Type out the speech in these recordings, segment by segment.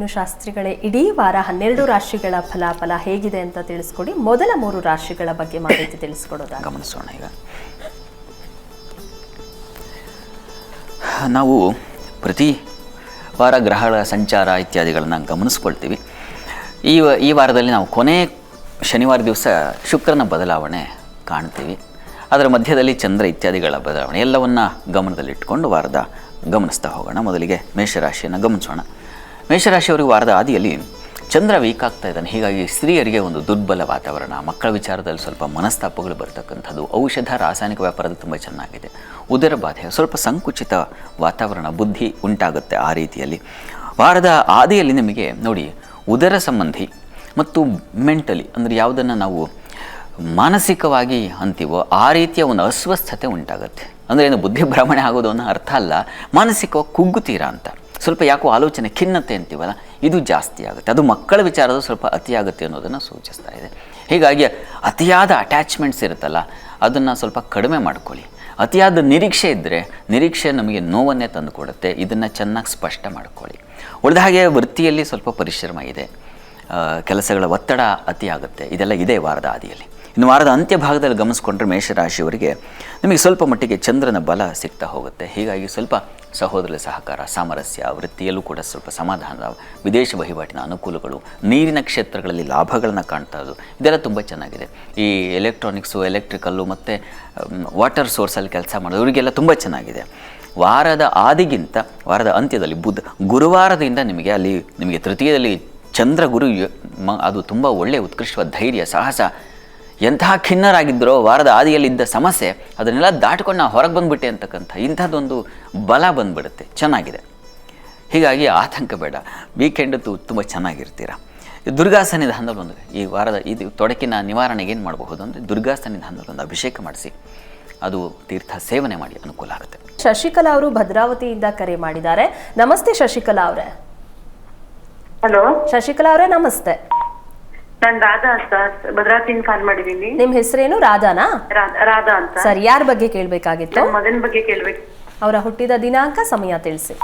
ಇನ್ನು ಶಾಸ್ತ್ರಿಗಳೇ, ಇಡೀ ವಾರ ಹನ್ನೆರಡು ರಾಶಿಗಳ ಫಲಾಫಲ ಹೇಗಿದೆ ಅಂತ ತಿಳಿಸ್ಕೊಡಿ. ಮೊದಲ ಮೂರು ರಾಶಿಗಳ ಬಗ್ಗೆ ಮಾಹಿತಿ ತಿಳಿಸ್ಕೊಡೋದ ಗಮನಿಸೋಣ ಈಗ. ನಾವು ಪ್ರತಿ ವಾರ ಗ್ರಹಗಳ ಸಂಚಾರ ಇತ್ಯಾದಿಗಳನ್ನು ಗಮನಿಸ್ಕೊಳ್ತೀವಿ. ಈ ಈ ವಾರದಲ್ಲಿ ನಾವು ಕೊನೆ ಶನಿವಾರ ದಿವಸ ಶುಕ್ರನ ಬದಲಾವಣೆ ಕಾಣ್ತೀವಿ. ಅದರ ಮಧ್ಯದಲ್ಲಿ ಚಂದ್ರ ಇತ್ಯಾದಿಗಳ ಬದಲಾವಣೆ ಎಲ್ಲವನ್ನ ಗಮನದಲ್ಲಿಟ್ಕೊಂಡು ವಾರದ ಗಮನಿಸ್ತಾ ಹೋಗೋಣ. ಮೊದಲಿಗೆ ಮೇಷರಾಶಿಯನ್ನು ಗಮನಿಸೋಣ. ಮೇಷರಾಶಿಯವರಿಗೆ ವಾರದ ಆದಿಯಲ್ಲಿ ಚಂದ್ರ ವೀಕ್ ಆಗ್ತಾ ಇದ್ದಾನೆ. ಹೀಗಾಗಿ ಸ್ತ್ರೀಯರಿಗೆ ಒಂದು ದುರ್ಬಲ ವಾತಾವರಣ, ಮಕ್ಕಳ ವಿಚಾರದಲ್ಲಿ ಸ್ವಲ್ಪ ಮನಸ್ತಾಪಗಳು ಬರ್ತಕ್ಕಂಥದ್ದು, ಔಷಧ, ರಾಸಾಯನಿಕ ವ್ಯಾಪಾರದ ತುಂಬ ಚೆನ್ನಾಗಿದೆ. ಉದರ ಬಾಧೆ, ಸ್ವಲ್ಪ ಸಂಕುಚಿತ ವಾತಾವರಣ, ಬುದ್ಧಿ ಉಂಟಾಗುತ್ತೆ ಆ ರೀತಿಯಲ್ಲಿ. ವಾರದ ಆದಿಯಲ್ಲಿ ನಿಮಗೆ ನೋಡಿ, ಉದರ ಸಂಬಂಧಿ ಮತ್ತು ಮೆಂಟಲಿ ಅಂದರೆ ಯಾವುದನ್ನು ನಾವು ಮಾನಸಿಕವಾಗಿ ಅಂತೀವೋ ಆ ರೀತಿಯ ಒಂದು ಅಸ್ವಸ್ಥತೆ ಉಂಟಾಗುತ್ತೆ. ಅಂದರೆ ಏನು, ಬುದ್ಧಿ ಭ್ರಮಣೆ ಆಗೋದು ಅನ್ನೋ ಅರ್ಥ ಅಲ್ಲ, ಮಾನಸಿಕವಾಗಿ ಕುಗ್ಗುತ್ತೀರಾ ಅಂತ. ಸ್ವಲ್ಪ ಯಾಕೋ ಆಲೋಚನೆ ಖಿನ್ನತೆ ಅಂತೀವಲ್ಲ, ಇದು ಜಾಸ್ತಿ ಆಗುತ್ತೆ. ಅದು ಮಕ್ಕಳ ವಿಚಾರದ ಸ್ವಲ್ಪ ಅತಿಯಾಗುತ್ತೆ ಅನ್ನೋದನ್ನು ಸೂಚಿಸ್ತಾ ಇದೆ. ಹೀಗಾಗಿ ಅತಿಯಾದ ಅಟ್ಯಾಚ್ಮೆಂಟ್ಸ್ ಇರುತ್ತಲ್ಲ, ಅದನ್ನು ಸ್ವಲ್ಪ ಕಡಿಮೆ ಮಾಡ್ಕೊಳ್ಳಿ. ಅತಿಯಾದ ನಿರೀಕ್ಷೆ ಇದ್ದರೆ ನಿರೀಕ್ಷೆ ನಮಗೆ ನೋವನ್ನೇ ತಂದು ಕೊಡುತ್ತೆ, ಇದನ್ನು ಚೆನ್ನಾಗಿ ಸ್ಪಷ್ಟ ಮಾಡ್ಕೊಳ್ಳಿ. ಉಳಿದ ಹಾಗೆ ವೃತ್ತಿಯಲ್ಲಿ ಸ್ವಲ್ಪ ಪರಿಶ್ರಮ ಇದೆ. ಕೆಲಸಗಳ ಒತ್ತಡ ಅತಿಯಾಗುತ್ತೆ. ಇದೆಲ್ಲ ಇದೆ ವಾರದ ಆದಿಯಲ್ಲಿ ಇನ್ನು ವಾರದ ಅಂತ್ಯ ಭಾಗದಲ್ಲಿ ಗಮನಿಸ್ಕೊಂಡ್ರೆ ಮೇಷರಾಶಿಯವರಿಗೆ ನಿಮಗೆ ಸ್ವಲ್ಪ ಮಟ್ಟಿಗೆ ಚಂದ್ರನ ಬಲ ಸಿಗ್ತಾ ಹೋಗುತ್ತೆ. ಹೀಗಾಗಿ ಸ್ವಲ್ಪ ಸಹೋದರ ಸಹಕಾರ, ಸಾಮರಸ್ಯ, ವೃತ್ತಿಯಲ್ಲೂ ಕೂಡ ಸ್ವಲ್ಪ ಸಮಾಧಾನ ವಿದೇಶ ವಹಿವಾಟಿನ ಅನುಕೂಲಗಳು, ನೀರಿನ ಕ್ಷೇತ್ರಗಳಲ್ಲಿ ಲಾಭಗಳನ್ನು ಕಾಣ್ತಾ ಇದೆಲ್ಲ ತುಂಬ ಚೆನ್ನಾಗಿದೆ. ಈ ಎಲೆಕ್ಟ್ರಾನಿಕ್ಸು ಎಲೆಕ್ಟ್ರಿಕಲ್ಲು ಮತ್ತು ವಾಟರ್ ಸೋರ್ಸಲ್ಲಿ ಕೆಲಸ ಮಾಡೋದು, ಇವರಿಗೆಲ್ಲ ತುಂಬ ಚೆನ್ನಾಗಿದೆ. ವಾರದ ಆದಿಗಿಂತ, ವಾರದ ಅಂತ್ಯದಲ್ಲಿ ಬುಧ, ಗುರುವಾರದಿಂದ ನಿಮಗೆ ಅಲ್ಲಿ, ನಿಮಗೆ ತೃತೀಯದಲ್ಲಿ ಚಂದ್ರ ಗುರು ಅದು ತುಂಬ ಒಳ್ಳೆಯ ಉತ್ಕೃಷ್ಟವಾದ ಧೈರ್ಯ, ಸಾಹಸ ಎಂತಹ ಖಿನ್ನರಾಗಿದ್ದರೋ ವಾರದ ಆದಿಯಲ್ಲಿದ್ದ ಸಮಸ್ಯೆ ಅದನ್ನೆಲ್ಲ ದಾಟ್ಕೊಂಡು ನಾವು ಹೊರಗೆ ಬಂದ್ಬಿಟ್ಟೆ ಅಂತಕ್ಕಂಥ ಇಂಥದ್ದೊಂದು ಬಲ ಬಂದ್ಬಿಡುತ್ತೆ. ಚೆನ್ನಾಗಿದೆ. ಹೀಗಾಗಿ ಆತಂಕ ಬೇಡ. ವೀಕೆಂಡ್ ತುಂಬ ಚೆನ್ನಾಗಿರ್ತೀರ? ಈ ದುರ್ಗಾ ಸನ್ನಿಧಾನದಲ್ಲಿ ಒಂದು ಈ ವಾರದ ಇದು ತೊಡಕಿನ ನಿವಾರಣೆಗೆ ಏನು ಮಾಡಬಹುದು ಅಂದರೆ ದುರ್ಗಾ ಸನ್ನಿಧಾನದಲ್ಲಿ ಒಂದು ಅಭಿಷೇಕ ಮಾಡಿಸಿ. ಅದು ತೀರ್ಥ ಸೇವನೆ ಮಾಡಿ ಅನುಕೂಲ ಆಗುತ್ತೆ. ಶಶಿಕಲಾ ಅವರು ಭದ್ರಾವತಿಯಿಂದ ಕರೆ ಮಾಡಿದ್ದಾರೆ. ನಮಸ್ತೆ ಶಶಿಕಲಾ ಅವರೇ. ಹಲೋ. ಶಶಿಕಲಾ ಅವರೇ ನಮಸ್ತೆ. ನಾನ್ ರಾಧಾ ಅಂತ ಭದ್ರಾವತಿಯಿಂದ ಕಾಲ್ ಮಾಡಿದೀನಿ. ನಿಮ್ ಹೆಸರೇನು? ರಾಧಾನಾ? ರಾ- ರಾಧಾ ಅಂತ. ಸರಿ ಯಾರ ಬಗ್ಗೆ ಕೇಳ್ಬೇಕಾಗಿತ್ತು? ನನ್ ಮಗನ ಬಗ್ಗೆ ಕೇಳ್ಬೇಕು. ಅವರ ಹುಟ್ಟಿದ ದಿನಾಂಕ ಸಮಯ ತಿಳಿಸಿ.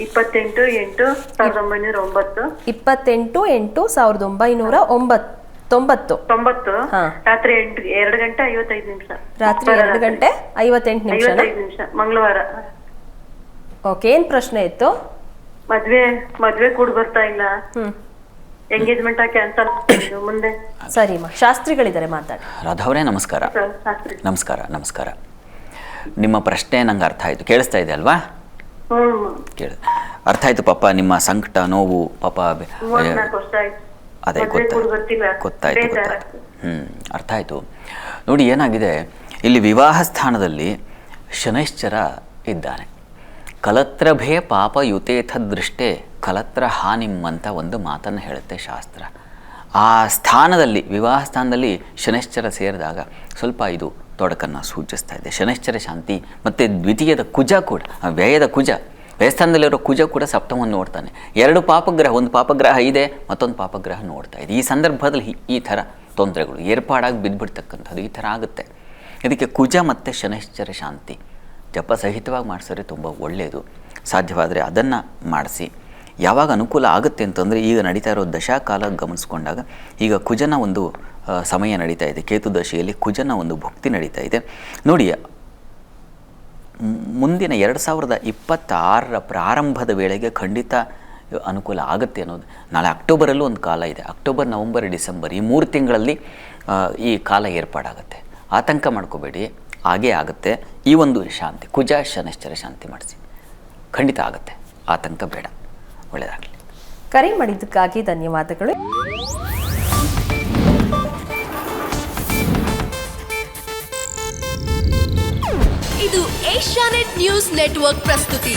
ಇಪ್ಪತ್ತೆಂಟು ಎಂಟು ಸಾವಿರದ ಒಂಬೈನೂರ ಒಂಬತ್ತು. ಇಪ್ಪತ್ತೆಂಟು ಎಂಟು ಸಾವಿರದ ಒಂಬೈನೂರ ಒಂಬತ್ ತೊಂಬತ್ತು. ತೊಂಬತ್ತು. ಹಾ. ರಾತ್ರಿ ಎಂಟು ಎರಡು ಗಂಟೆ ಐವತ್ತೈದು ನಿಮಿಷ. ರಾತ್ರಿ ಎರಡು ಗಂಟೆ ಐವತ್ತೆಂಟು ನಿಮಿಷನ? ಐವತ್ತೈದು ನಿಮಿಷ ಮಂಗಳವಾರ. ಓಕೆ ಏನ್ ಪ್ರಶ್ನೆ ಇತ್ತು? ಮದ್ವೆ ಮದ್ವೆ ಕೂಡ ಬರ್ತಾ ಇಲ್ಲ. ಹ್ಮ್. ಎಂಗೇಜ್ಮೆಂಟ್ ಕ್ಯಾನ್ಸಲ್ ಮುಂದೆ. ಸರಿ ಮಾ ಶಾಸ್ತ್ರಿಗಳಿದ್ದಾರೆ ಮಾತಾಡಿ. ರಾಧವರೇ ನಮಸ್ಕಾರ. ಸರ್, ಶಾಸ್ತ್ರಿ. ನಮಸ್ಕಾರ ನಮಸ್ಕಾರ. ನಿಮ್ಮ ಪ್ರಶ್ನೆ ನಂಗೆ ಅರ್ಥ ಆಯ್ತು. ಕೇಳಿಸ್ತಾ ಇದೆ ಅಲ್ವಾ? ಹ್ಮ್ ಕೇಳ. ಅರ್ಥ ಆಯ್ತು ಪಾಪ ನಿಮ್ಮ ಸಂಕಟ ನೋವು ಪಾಪ ಅದೇ ಗೊತ್ತಾಯ್ತು. ಗೊತ್ತಾಯ್ತು ಹ್ಞೂ ಅರ್ಥ ಆಯ್ತು. ನೋಡಿ ಏನಾಗಿದೆ? ಇಲ್ಲಿ ವಿವಾಹ ಸ್ಥಾನದಲ್ಲಿ ಶನೈಶ್ಚರ ಇದ್ದಾನೆ. ಕಲತ್ರಭೇ ಪಾಪ ಯುತೇಥ ದೃಷ್ಟೇ ಕಲತ್ರ ಹಾನಿಮ್ ಅಂತ ಒಂದು ಮಾತನ್ನು ಹೇಳುತ್ತೆ ಶಾಸ್ತ್ರ. ಆ ಸ್ಥಾನದಲ್ಲಿ, ವಿವಾಹ ಸ್ಥಾನದಲ್ಲಿ ಶನೈಶ್ಚರ ಸೇರಿದಾಗ ಸ್ವಲ್ಪ ಇದು ತೊಡಕನ್ನು ಸೂಚಿಸ್ತಾ ಇದೆ. ಶನೈಶ್ಚರ ಶಾಂತಿ ಮತ್ತು ದ್ವಿತೀಯದ ಕುಜ ಕೂಡ ವ್ಯಯದ ಕುಜ. ವ್ಯಯಸ್ಥಾನದಲ್ಲಿರೋ ಕುಜ ಕೂಡ ಸಪ್ತಮವನ್ನು ನೋಡ್ತಾನೆ. ಎರಡು ಪಾಪಗ್ರಹ, ಒಂದು ಪಾಪಗ್ರಹ ಇದೆ, ಮತ್ತೊಂದು ಪಾಪಗ್ರಹ ನೋಡ್ತಾ ಇದೆ. ಈ ಸಂದರ್ಭದಲ್ಲಿ ಈ ಥರ ತೊಂದರೆಗಳು ಏರ್ಪಾಡಾಗಿ ಬಿದ್ದುಬಿಡ್ತಕ್ಕಂಥದ್ದು ಈ ಥರ ಆಗುತ್ತೆ. ಇದಕ್ಕೆ ಕುಜ ಮತ್ತು ಶನಿಶ್ಚರ ಶಾಂತಿ ಜಪ ಸಹಿತವಾಗಿ ಮಾಡಿಸಿದ್ರೆ ತುಂಬ ಒಳ್ಳೆಯದು ಸಾಧ್ಯವಾದರೆ ಅದನ್ನು ಮಾಡಿಸಿ. ಯಾವಾಗ ಅನುಕೂಲ ಆಗುತ್ತೆ ಅಂತಂದರೆ ಈಗ ನಡೀತಾ ಇರೋ ದಶಾಕಾಲ ಗಮನಿಸ್ಕೊಂಡಾಗ ಈಗ ಕುಜನ ಒಂದು ಸಮಯ ನಡೀತಾ ಇದೆ. ಕೇತು ದಶೆಯಲ್ಲಿ ಕುಜನ ಒಂದು ಭಕ್ತಿ ನಡೀತಾ ಇದೆ. ನೋಡಿ ಮುಂದಿನ ಎರಡು ಸಾವಿರದ ಇಪ್ಪತ್ತಾರರ ಪ್ರಾರಂಭದ ವೇಳೆಗೆ ಖಂಡಿತ ಅನುಕೂಲ ಆಗುತ್ತೆ ಅನ್ನೋದು. ನಾಳೆ ಅಕ್ಟೋಬರಲ್ಲೂ ಒಂದು ಕಾಲ ಇದೆ. ಅಕ್ಟೋಬರ್, ನವಂಬರ್, ಡಿಸೆಂಬರ್ ಈ ಮೂರು ತಿಂಗಳಲ್ಲಿ ಈ ಕಾಲ ಏರ್ಪಾಡಾಗುತ್ತೆ. ಆತಂಕ ಮಾಡ್ಕೋಬೇಡಿ. ಹಾಗೇ ಆಗುತ್ತೆ. ಈ ಒಂದು ಶಾಂತಿ, ಕುಜ, ಶನಶ್ಚರ ಶಾಂತಿ ಮಾಡಿಸಿ. ಖಂಡಿತ ಆಗುತ್ತೆ. ಆತಂಕ ಬೇಡ. ಒಳ್ಳೆಯದಾಗಲಿ ಕರೆ ಮಾಡಿದ್ದಕ್ಕಾಗಿ ಧನ್ಯವಾದಗಳು. ಇದು ಏಷ್ಯಾನೆಟ್ ನ್ಯೂಸ್ ನೆಟ್ವರ್ಕ್ ಪ್ರಸ್ತುತಿ.